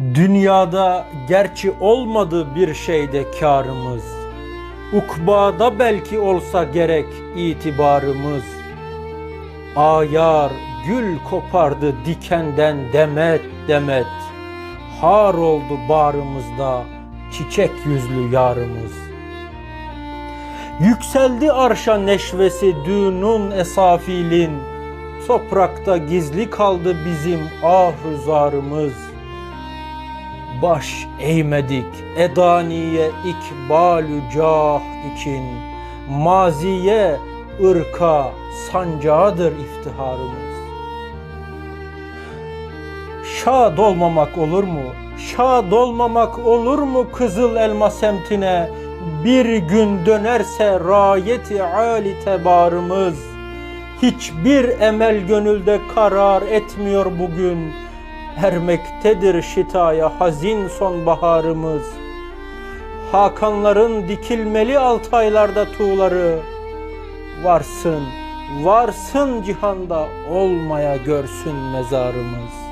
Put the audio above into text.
Dünyada gerçi olmadı bir şeyde karımız. Ukbada belki olsa gerek itibarımız. Ayar gül kopardı dikenden demet demet. Har oldu bağrımızda çiçek yüzlü yarımız. Yükseldi arşa neşvesi dünun esafilin. Toprakta gizli kaldı bizim ahuzarımız. Baş eğmedik edaniye ikbalü cah için. Maziye ırka sancağıdır iftiharımız. Şad olmamak olur mu? Şad olmamak olur mu Kızıl Elma semtine? Bir gün dönerse rayeti ali tebarımız. Hiçbir emel gönülde karar etmiyor bugün. Ermektedir şitaya hazin sonbaharımız. Hakanların dikilmeli altı aylarda tuğları. Varsın, varsın cihanda olmaya görsün mezarımız.